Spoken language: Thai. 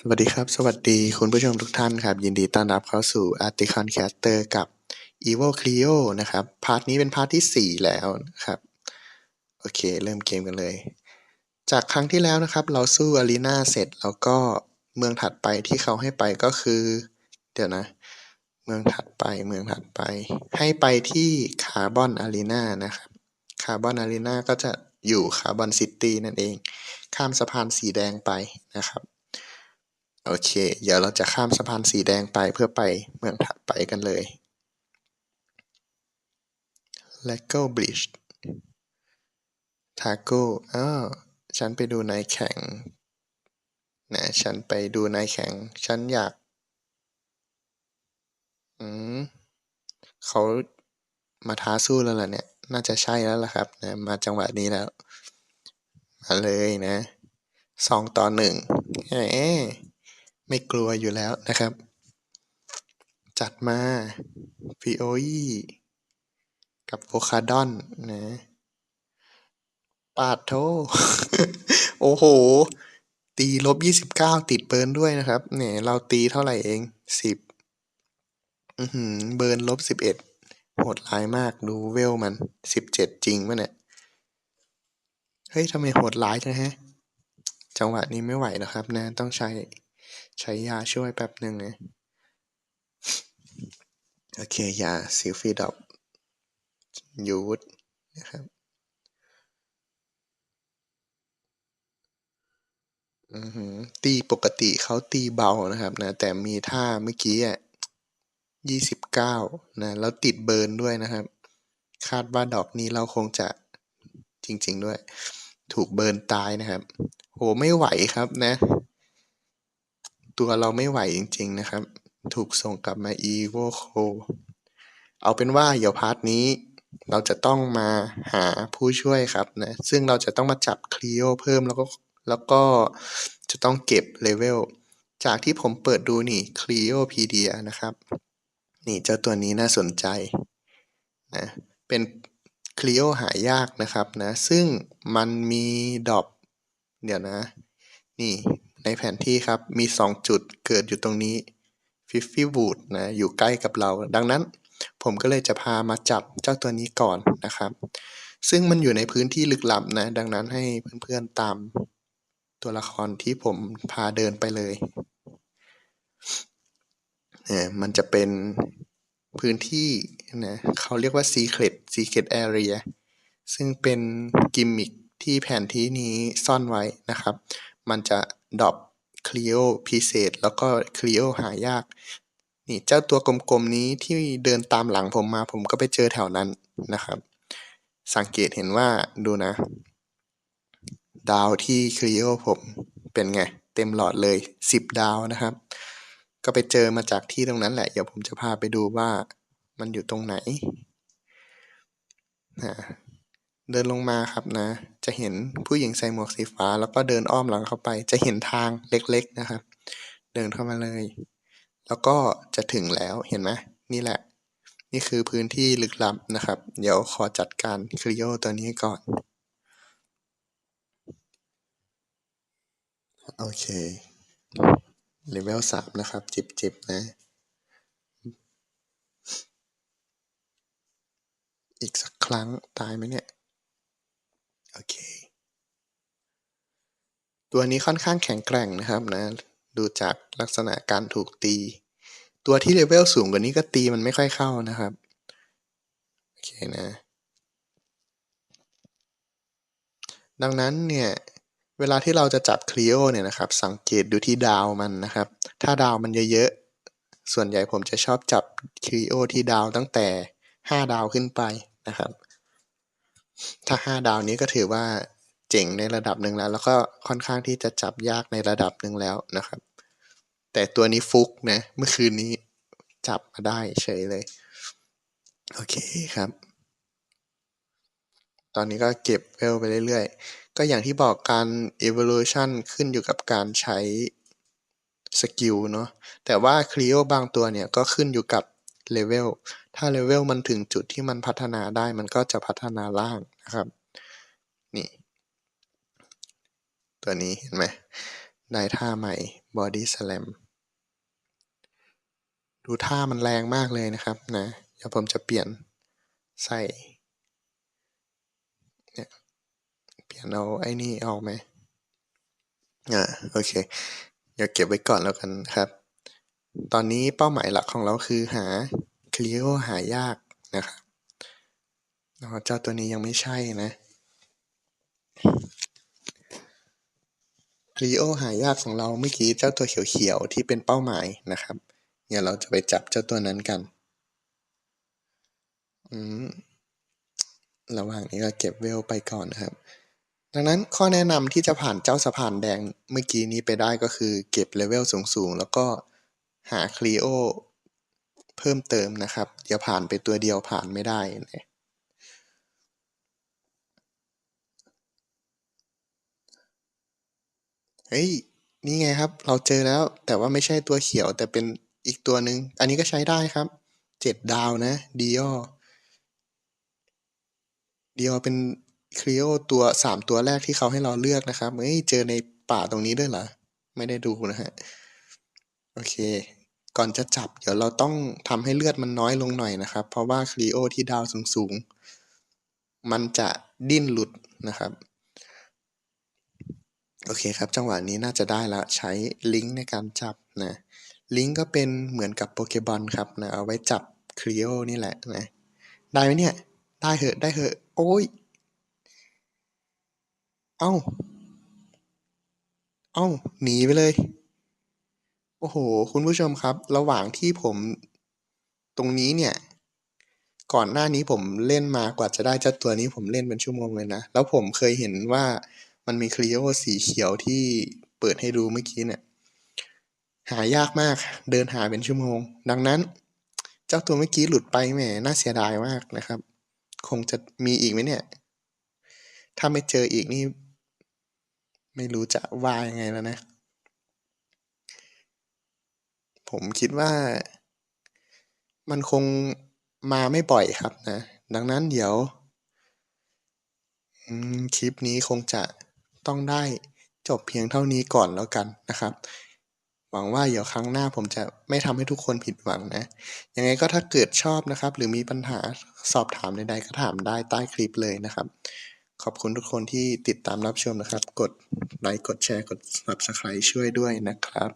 สวัสดีครับ สวัสดีคุณผู้ชมทุกท่านครับ ยินดีต้อนรับเข้าสู่ Articon Caster กับ Evo Clio นะครับ พาร์ทนี้เป็นพาร์ทที่ 4 แล้วนะครับ โอเค เริ่มเกมกันเลย จากครั้งที่แล้วนะครับ เราสู้อารีนาเสร็จแล้วก็เมืองถัดไปที่เขาให้ไปก็คือ เดี๋ยวนะ เมืองถัดไปเมืองถัดไป ให้ไปที่คาร์บอนอารีนานะครับคาร์บอนอารีนาก็จะอยู่คาร์บอนซิตี้นั่นเอง ข้ามสะพานสีแดงไปนะครับ โอเค เดี๋ยวเราจะข้ามสะพานสีแดงไปเพื่อไปเมืองถัดไปกันเลย l e g o Bridge ทาโก้อ้าวฉันไปดูนายแข่งนะฉันไปดูนายแข่ง ฉันอยาก อืมเขามาท้าสู้แล้วล่ะเนี่ย น่าจะใช่แล้วล่ะครับนะมาจังหวะนี้แล้ว มาเลยนะสองต่อหนึ่งแหม ไม่กลัวอยู่แล้วนะครับ จัดมาฟิโอ e กับโวคาดอนนะปาดโท โอ้โห ตีลบยี่สิบเก้าติดเบิร์นด้วยนะครับ เนี่ย เราตีเท่าไหร่เองสิบอืเบิร์นลบสิบเอ็ดโหดร้ายมากดูเวลมันสิบเจ็ดจริงปะเนี่ย เฮ้ยทำไมโหดร้ายจังฮะ จังหวะนี้ไม่ไหวนะครับนะ ต้องใช้ ใช้ยาช่วยแป๊บหนึ่งนะโอเค ยาซิลฟีดอกยูดนะครับอือหือตีปกติเขาตีเบานะครับนะ แต่มีท่าเมื่อกี้อะยี่สิบเก้านะ แล้วติดเบิร์นด้วยนะครับ คาดว่าดอกนี้เราคงจะจริง ๆ ด้วย ถูกเบิร์นตายนะครับ โห ไม่ไหวครับนะ ตัวเราไม่ไหวจริง ๆ นะครับ ถูกส่งกลับมา evo c o เอาเป็นว่าเดี๋ยวพาร์ทนี้ เราจะต้องมาหาผู้ช่วยครับนะ ซึ่งเราจะต้องมาจับคลีโอเพิ่มแล้วก็แล้วก็จะต้องเก็บเลเวลจากที่ผมเปิดดูนี่ Cliopedia นะครับ นี่เจ้าตัวนี้น่าสนใจนะเป็นคลีโอหายากนะครับนะ ซึ่งมันมีดอปเดี๋ยวนะ นี่ ในแผนที่ครับมี 2 จุดเกิดอยู่ตรงนี้ฟิฟฟี่วูดนะอยู่ใกล้กับเรา ดังนั้น ผมก็เลยจะพามาจับเจ้าตัวนี้ก่อนนะครับ ซึ่งมันอยู่ในพื้นที่ลึกลับนะ ดังนั้นให้เพื่อนๆตามตัวละครที่ผมพาเดินไปเลยเนี่ยมันจะเป็นพื้นที่นะเขาเรียกว่า Secret Secret Area ซึ่งเป็นกิมมิคที่แผนที่นี้ซ่อนไว้นะครับ มันจะ ดอปคลีโอพิเศษ แล้วก็คลีโอหายาก นี่เจ้าตัวกลมๆนี้ที่เดินตามหลังผมมาผมก็ไปเจอแถวนั้นนะครับ สังเกตเห็นว่าดูนะ ดาวที่คลีโอผมเป็นไง เต็มหลอดเลย 10 ดาวนะครับ ก็ไปเจอมาจากที่ตรงนั้นแหละ เดี๋ยวผมจะพาไปดูว่ามันอยู่ตรงไหน เดินลงมาครับนะ จะเห็นผู้หญิงใส่หมวกสีฟ้า แล้วก็เดินอ้อมหลังเข้าไป จะเห็นทางเล็กๆนะครับ เดินเข้ามาเลย แล้วก็จะถึงแล้วเห็นไหมนี่แหละ นี่คือพื้นที่ลึกลับนะครับ เดี๋ยวขอจัดการคริโอตัวนี้ก่อน โอเคเลเวลสามนะครับ จิบๆนะ อีกสักครั้งตายไหมเนี่ย โอเค ตัวนี้ค่อนข้างแข็งแกร่งนะครับนะ ดูจากลักษณะการถูกตี ตัวที่เลเวลสูงกว่านี้ก็ตีมันไม่ค่อยเข้านะครับ โอเคนะ ดังนั้นเนี่ยเวลาที่เราจะจับคลีโอเนี่ยนะครับ สังเกตดูที่ดาวมันนะครับ ถ้าดาวมันเยอะๆ ส่วนใหญ่ผมจะชอบจับคลีโอที่ดาวตั้งแต่ 5 ดาวขึ้นไปนะครับ ถ้า5ดาวนี้ก็ถือว่าเจ๋งในระดับหนึ่งแล้ว แล้วก็ค่อนข้างที่จะจับยากในระดับหนึ่งแล้วนะครับ แต่ตัวนี้ฟุกนะ เมื่อคืนนี้จับมาได้เฉยเลย โอเคครับ ตอนนี้ก็เก็บเวลไปเรื่อยๆ ก็อย่างที่บอกการ evolution ขึ้นอยู่กับการใช้สกิลเนาะแต่ว่าคลีโอบางตัวเนี่ยก็ขึ้นอยู่กับ เลเวลถ้าเลเวลมันถึงจุดที่มันพัฒนาได้มันก็จะพัฒนาล่างนะครับ นี่ ตัวนี้เห็นไหมได้ท่าใหม่ Body Slam ดูท่ามันแรงมากเลยนะครับนะเดี๋ยวผมจะเปลี่ยนใส่เนี่ยเปลี่ยนเอาไอ้นี่ออกไหมอ่าโอเค เดี๋ยวเก็บไว้ก่อนแล้วกันครับ ตอนนี้เป้าหมายหลักของเราคือหาคลีโอหายากนะครับเจ้าตัวนี้ยังไม่ใช่นะคลีโอหายากของเราเมื่อกี้เจ้าตัวเขียวๆที่เป็นเป้าหมายนะครับ เดี๋ยวเราจะไปจับเจ้าตัวนั้นกัน อืมระหว่างนี้ก็เก็บเวลไปก่อนนะครับ ดังนั้นข้อแนะนำที่จะผ่านเจ้าสะพานแดงเมื่อกี้นี้ไปได้ก็คือเก็บเลเวลสูงๆ แล้วก็ หาคลีโอเพิ่มเติมนะครับ อย่าผ่านไปตัวเดียวผ่านไม่ได้นะเฮ้ย นี่ไงครับ เราเจอแล้ว แต่ว่าไม่ใช่ตัวเขียวแต่เป็นอีกตัวหนึ่ง อันนี้ก็ใช้ได้ครับ เจ็ดดาวนะดีออดีออเป็นคลีโอตัวสามตัวแรกที่เขาให้เราเลือกนะครับ เฮ้ย เจอในป่าตรงนี้ด้วยเหรอ ไม่ได้ดูนะฮะ โอเค ก่อนจะจับ เดี๋ยวเราต้องทำให้เลือดมันน้อยลงหน่อยนะครับ เพราะว่าคลีโอที่ดาวสูงๆ มันจะดิ้นหลุดนะครับ โอเคครับ จังหวะนี้น่าจะได้แล้วใช้ลิงก์ในการจับนะลิงก์ก็เป็นเหมือนกับโปเกบอลครับนะเอาไว้จับคลีโอนี่แหละนะได้ไหมเนี่ย ได้เหอะได้เหอะ โอ้ย เอ้า เอ้า หนีไปเลย โอ้โห คุณผู้ชมครับ ระหว่างที่ผมตรงนี้เนี่ย ก่อนหน้านี้ผมเล่นมากว่าจะได้เจ้าตัวนี้ผมเล่นเป็นชั่วโมงเลยนะ แล้วผมเคยเห็นว่ามันมีคลีโอสีเขียวที่เปิดให้ดูเมื่อกี้เนี่ย หายากมากเดินหาเป็นชั่วโมง ดังนั้น เจ้าตัวเมื่อกี้หลุดไปแหมน่าเสียดายมากนะครับ คงจะมีอีกไหมเนี่ย ถ้าไม่เจออีกนี่ ไม่รู้จะว่ายังไงแล้วนะ ผมคิดว่ามันคงมาไม่บ่อยครับนะ ดังนั้นเดี๋ยวคลิปนี้คงจะต้องได้จบเพียงเท่านี้ก่อนแล้วกันนะครับ หวังว่าเดี๋ยวครั้งหน้าผมจะไม่ทำให้ทุกคนผิดหวังนะ ยังไงก็ถ้าเกิดชอบนะครับ หรือมีปัญหาสอบถามใดๆก็ถามได้ใต้คลิปเลยนะครับ ขอบคุณทุกคนที่ติดตามรับชมนะครับ กดไลค์กดแชร์กด subscribe ช่วยด้วยนะครับ